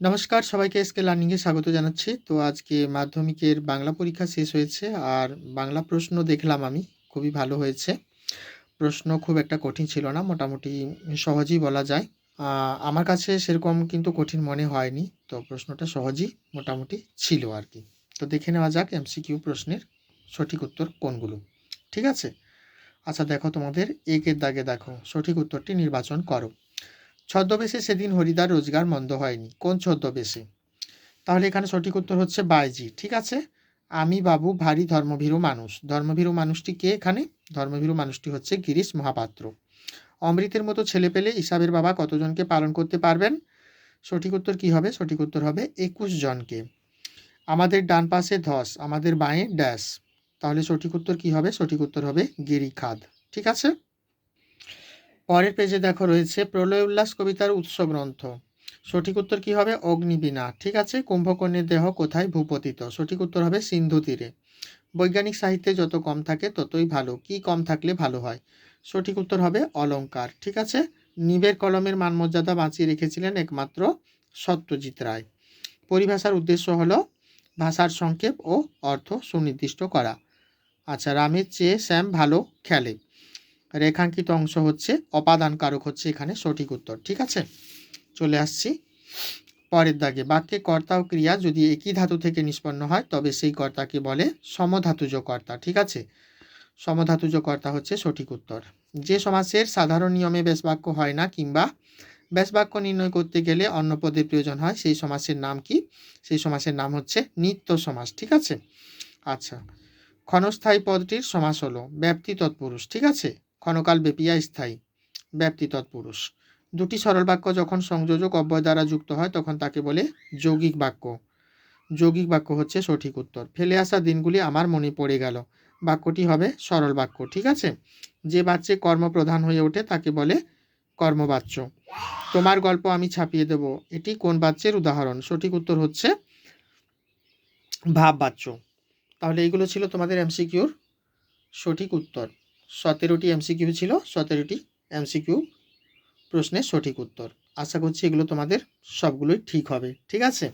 নমস্কার, সবাইকে এসকে লার্নিংয়ে স্বাগত জানাচ্ছি। তো আজকে মাধ্যমিকের বাংলা পরীক্ষা শেষ হয়েছে আর বাংলা প্রশ্ন দেখলাম আমি, খুবই ভালো হয়েছে। প্রশ্ন খুব একটা কঠিন ছিল না, মোটামুটি সহজই বলা যায়। আমার কাছে সেরকম কিন্তু কঠিন মনে হয়নি, তো প্রশ্নটা সহজই মোটামুটি ছিল আর কি। তো দেখে নেওয়া যাক এমসিকিউ প্রশ্নের সঠিক উত্তর কোনগুলো। ঠিক আছে? আচ্ছা দেখো তোমাদের একের দাগে দেখো, সঠিক উত্তরটি নির্বাচন করো। ছদ্মবেশে সেদিন হরিদার রোজগার মন্দ হয়নি। কোন ছদ্মবেশে? তাহলে এখানে সঠিক উত্তর হচ্ছে বাইজি। ঠিক আছে? আমি বাবু ভারী ধর্মভীরু মানুষ। ধর্মভীরু মানুষটি কে এখানে? ধর্মভীরু মানুষটি হচ্ছে গিরিশ মহাপাত্র। অমৃতের মতো ছেলে পেলে ইসাবের বাবা কতজনকে পালন করতে পারবেন? সঠিক উত্তর কি হবে? সঠিক উত্তর হবে একুশ জনকে। আমাদের ডান পাশে ধস, আমাদের বাঁয়ে ড্যাশ। তাহলে সঠিক উত্তর কি হবে? সঠিক উত্তর হবে গিরিখাদ। ঠিক আছে? পরের পেজে দেখো রয়েছে প্রলয় উল্লাস কবিতার উৎস গ্রন্থ। সঠিক উত্তর কি হবে? অগ্নিবীণা। ঠিক আছে? কুম্ভকর্ণের দেহ কোথায় ভূপতিত? সঠিক উত্তর হবে সিন্ধু তীরে। বৈজ্ঞানিক সাহিত্যে যত কম থাকে ততই ভালো। কি কম থাকলে ভালো হয়? সঠিক উত্তর হবে অলঙ্কার ঠিক আছে? নিবের কলমের মানমর্যাদা বাঁচিয়ে রেখেছিলেন একমাত্র সত্যজিৎ রায়। পরিভাষার উদ্দেশ্য হলো ভাষার সংক্ষেপ ও অর্থ সুনির্দিষ্ট করা। আচ্ছা রামের চেয়ে শ্যাম ভালো খেলে। রেখাঙ্কিত অংশ হচ্ছে অপাদান কারক হচ্ছে এখানে সঠিক উত্তর, ঠিক আছে? চলে আসছি পরের দাগে। বাক্যে কর্তা ও ক্রিয়া যদি একই ধাতু থেকে নিষ্পন্ন হয়, তবে সেই কর্তাকে বলে সমধাতুজ কর্তা ঠিক আছে? সমধাতুজ কর্তা হচ্ছে সঠিক উত্তর। যে সমাসের সাধারণ নিয়মে ব্যাসবাক্য হয় না কিংবা ব্যাসবাক্য নির্ণয় করতে গেলে অন্য পদের প্রয়োজন হয়, সেই সমাসের নাম কি? সেই সমাসের নাম হচ্ছে নিত্য সমাস, ঠিক আছে? আচ্ছা ক্ষণস্থায়ী পদটির সমাস হলো ব্যাপ্তি তৎপুরুষ, ঠিক আছে? ক্ষণকাল ব্যাপিয়া স্থায়ী। ব্যাপ্তি তৎপুরুষ। দুটি সরল বাক্য যখন সংযোজক অব্যয় দ্বারা যুক্ত হয়, তখন তাকে বলে যৌগিক বাক্য। যৌগিক বাক্য হচ্ছে সঠিক উত্তর। ফেলে আসা দিনগুলি আমার মনে পড়ে গেল। বাক্যটি হবে সরল বাক্য, ঠিক আছে? যে বাচ্চে কর্মপ্রধান হয়ে ওঠে, তাকে বলে কর্মবাচ্য। তোমার গল্প আমি ছাপিয়ে দেব। এটি কোন বাচ্যের উদাহরণ? সঠিক উত্তর হচ্ছে ভাব ভাববাচ্য। তাহলে এইগুলো ছিল তোমাদের এমসিকিউর সঠিক উত্তর। সতেরোটি এমসিকিউ ছিল, সতেরোটি এমসিকিউ প্রশ্নের সঠিক উত্তর। আশা করছি এগুলো তোমাদের সবগুলোই ঠিক হবে। ঠিক আছে?